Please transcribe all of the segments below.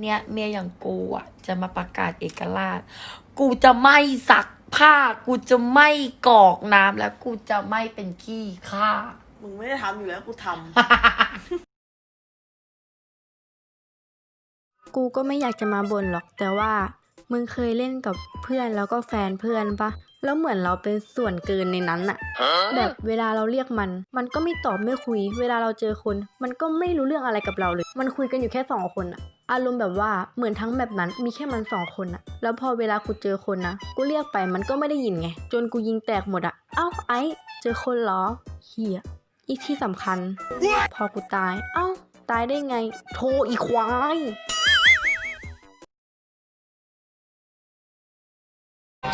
เนี่ยเมียอย่างกูอะ จะมาประกาศเอกราช กูจะไม่ซักผ้า กูจะไม่กรอกน้ำและกูจะไม่เป็นขี้ข้ามึงไม่ได้ทำอยู่แล้วกูทกูก็ไม่อยากจะมาบ่นหรอกแต่ว่า มึงเคยเล่นกับเพื่อนแล้วก็แฟนเพื่อนปะแล้วเหมือนเราเป็นส่วนเกินในนั้นอะแบบเวลาเราเรียกมัน มันก็ไม่ตอบไม่คุย เวลาเราเจอคน มันก็ไม่รู้เรื่องอะไรกับเราเลย มันคุยกันอยู่แค่สองคนอะ อารมณ์แบบว่าเหมือนทั้งแบบนั้นมีแค่มันสองคนอะแล้วพอเวลากูเจอคนนะกูเรียกไปมันก็ไม่ได้ยินไง จนกูยิงแตกหมดอะเอ้าไอ้เจอคนเหรอเฮียอีกที่สำคัญ พอกูตาย เอ้า ตายได้ไง โทรอีควาย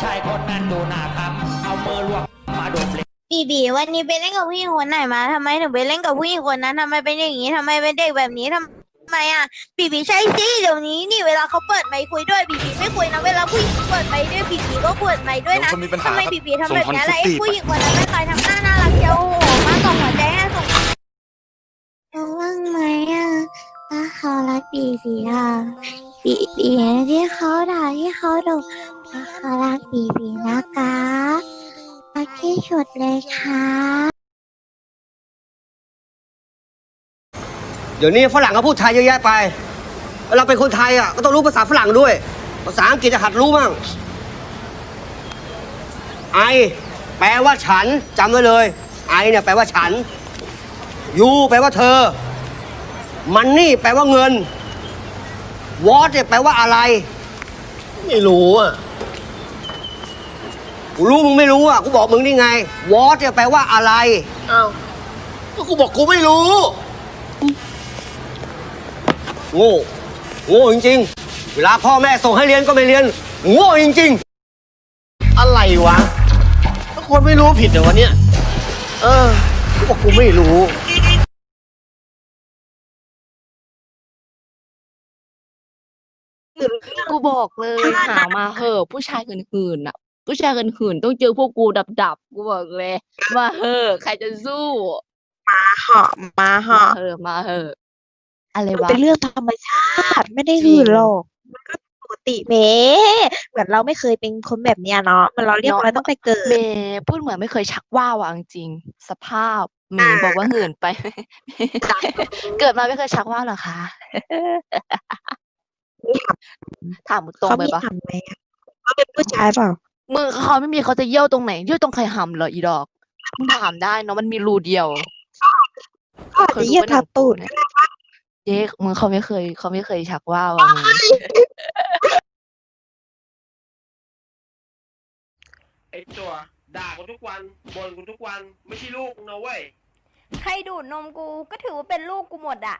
ชายคนนั้นดูหน้าคำเอามือลวกมาดมเล็บบีบีวันนี้ไปเล่นกับผู้หญิงคนไหนมาทำไมถึงไปเล่นกับผู้หญิงคนนั้นทำไมเป็นอย่างนี้ทำไมเป็นเด็กแบบนี้ทำ ไมอะบีบีใช่สิเดี๋ยวนี้นี่เวลาเขาเปิดไมค์คุยด้วยบีบีไม่คุยนะเวลาผู้หญิงเปิดไมค์ด้วยบีบีก็เปิดไมค์ด้วยนะเดี๋ยวคนมีปัญหาทำไมครับบีบีทำแบบนี้ส่งแล้วไอ้คอนฟลิกต์ผู้หญิงคนนั้นไม่เคยทำหน้าน่ารักเจียวโอ้โหมากกว่าหัวใจให้ส่งระวังไหมอะถ้าเขารักบีบีอะบีบีที่เขาด่าที่เขาดุถ้าเขารักบีบีนะคะรักที่สุดเลยค่ะ เดี๋ยวนี้ฝรั่งก็พูดไทยเยอะแยะไป เราเป็นคนไทยอะก็ต้องรู้ภาษาฝรั่งด้วย ภาษาอังกฤษจะหัดรู้มั่งไอแปลว่าฉันจำไว้เลย ไอเนี่ยแปลว่าฉันยูแปลว่าเธอ มันนี่แปลว่าเงิน วอตเนี่ยแปลว่าอะไร ไม่รู้อะ กูรู้มึงไม่รู้อะ กูบอกมึงนี่ไง วอตเนี่ยแปลว่าอะไร อ้าวก็กูบอกกูไม่รู้ โง่โง่จริง ๆ เวลาพ่อแม่ส่งให้เรียนก็ไม่เรียน โง่จริง ๆ อะไรวะก็คนไม่รู้ผิดเหรอวะเนี่ย เออกูบอกกูไม่รู้ กูบอกเลยหามาเหอะผู้ชายหื่นๆน่ะ ผู้ชายหื่นๆต้องเจอพวกกูดับๆกูบอกเลย มาเหอะใครจะสู้เหาะมาเหาะมาเหอะมาเหอะ อะไรมันวะเป็นเรื่องธรรมชาติไม่ได้จริงหื่นหรอกมันก็ปกติเมเหมือนเราไม่เคยเป็นคนแบบเนี้ยเนาะมันเราเรียกมาตั้งแต่เกิดเมย์พูดเหมือนไม่เคยชักว่าวอะจริงๆสภาพเมย์บอกว่าหื่นไป เกิดมาไม่เคยชักว่าวเหรอคะถามตรงเขาไปมีปะทำไหมอะเขาเป็นผู้ชายเปล่ามือเขาไม่มีเขาจะเยี่ยวตรงไหนเยี่ยวตรงใครหำเหรออีดอกมึงถามได้เนาะมันมีรูเดียวก็อาจจะเยี่ยมทาตูด เจ๊มึงเขาไม่เคยเขาไม่เคยชักว่าวอะมึงไอ้ตัว ด่ากูทุกวันบ่นกูทุกวัน ไม่ใช่ลูกมึงนะเว้ย ใครดูดนมกูก็ถือว่าเป็นลูกกูหมดอะ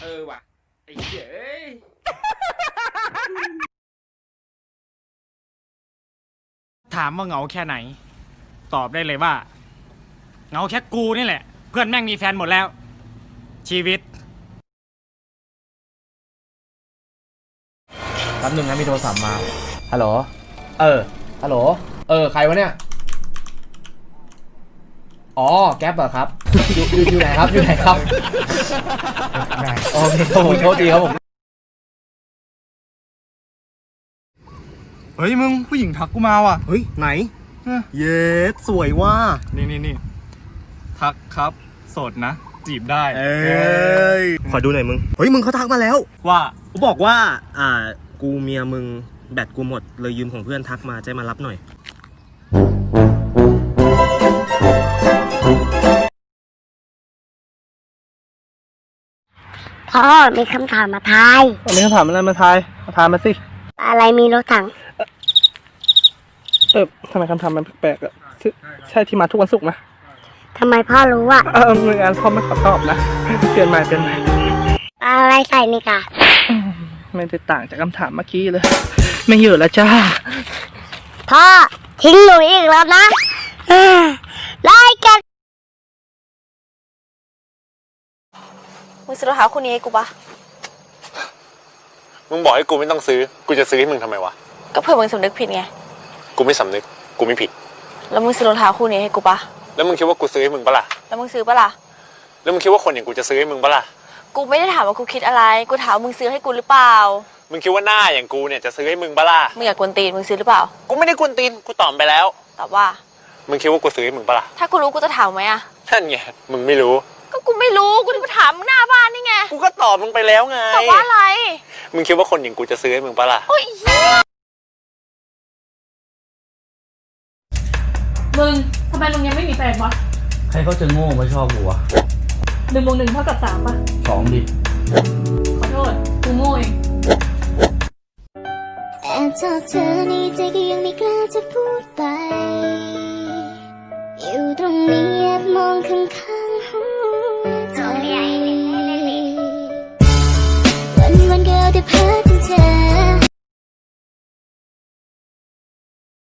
เออว่ะ ไอ้เหี้ยเอ้ยถามว่าเหงาแค่ไหน ตอบได้เลยว่า เหงาแค่กูนี่แหละ เพื่อนแม่งมีแฟนหมดแล้ว ชีวิตแป๊บหนึงนะมีโทรศัพท์มา ฮัลโหล เออ ฮัลโหล เออ ใครวะเนี่ย อ๋อ แก๊ปเหรอครับ อยู่อยู่อยู่ไหนครับ อยู่ไหนครับ โอเคครับผมโทษทีครับผม เฮ้ยมึงผู้หญิงทักกูมาว่ะ เฮ้ย ไหนเออเย็ดสวยว่า นี่นี่นี่ทักครับ โสดนะ จีบได้เอ้ยขอดูหน่อยมึง เฮ้ย มึงเขาทักมาแล้ว ว่ากูบอกว่า อ่า กูเมียมึงแบตกูหมด เลยยืมของเพื่อนทักมาจะมารับหน่อย พ่อมีคำถามมาทายวันนี้คำถามอะไรมาทายมาทายมาสิ อะไรมีรถถัง เออทำไมคำถามมันแปลกๆอะ ใช่ใช่ที่มาทุกวันศุกร์ไหม ทำไมพ่อรู้อะเออมืออนพ่อไม่ขอตอบนะเปลี่ยนใหม่เปลี่ยนใหม่อะไรใส่นี่กะไม่ได้ต่างจากคำถามเมื่อกี้เลย ไม่อยู่แล้วจ้า พ่อ ทิ้งหนูอีกแล้วนะเออไล่กันมึงซื้อรองเท้าคู่นี้ให้กูปะมึงบอกให้กูไม่ต้องซื้อ กูจะซื้อให้มึงทำไมวะ ก็เผื่อมึงสำนึกผิดไง กูไม่สำนึก กูไม่ผิด แล้วมึงซื้อรองเท้าคู่นี้ให้กูปะ แล้วมึงคิดว่ากูซื้อให้มึงปะล่ะ แล้วมึงซื้อปะล่ะ แล้วมึงคิดว่าคนอย่างกูจะซื้อให้มึงปะล่ะ กูไม่ได้ถามว่ากูคิดอะไร กูถามว่ามึงซื้อให้กูหรือเปล่า มึงคิดว่าหน้าอย่างกูเนี่ยจะซื้อให้มึงปะล่ะ มึงอยากกวนตีนมึงซื้อหรือเปล่า กูไม่ได้กวนตีน กูตอบไปแล้ว ตอบว่า มึงคิดว่ากูซื้อให้มึงปะล่ะ ถ้ากูรู้กูจะถามไหมอะนั่นไง มึงไม่รู้ ก็กูไม่รู้ กูจะมาถามมึงหน้าบ้านนี่ไง กูก็ตอบมึงไปแล้วไง ตอบว่าอะไร มึงคิดว่าคนอย่างกูจะซื้อให้มึงปะล่ะ โอ้ยเหี้ยมึงทำ ไมมึงยังไม่มีแฟนวะใครเขาจะโง่มาชอบกูวะหนึ่งบวกหนึ่งเท่ากับสามปะสองดิขอโทษกูโง่เองแอบชอบเธอในใจก็ยังไม่กล้าจะพูดไป อยู่ตรงนี้แอบมองข้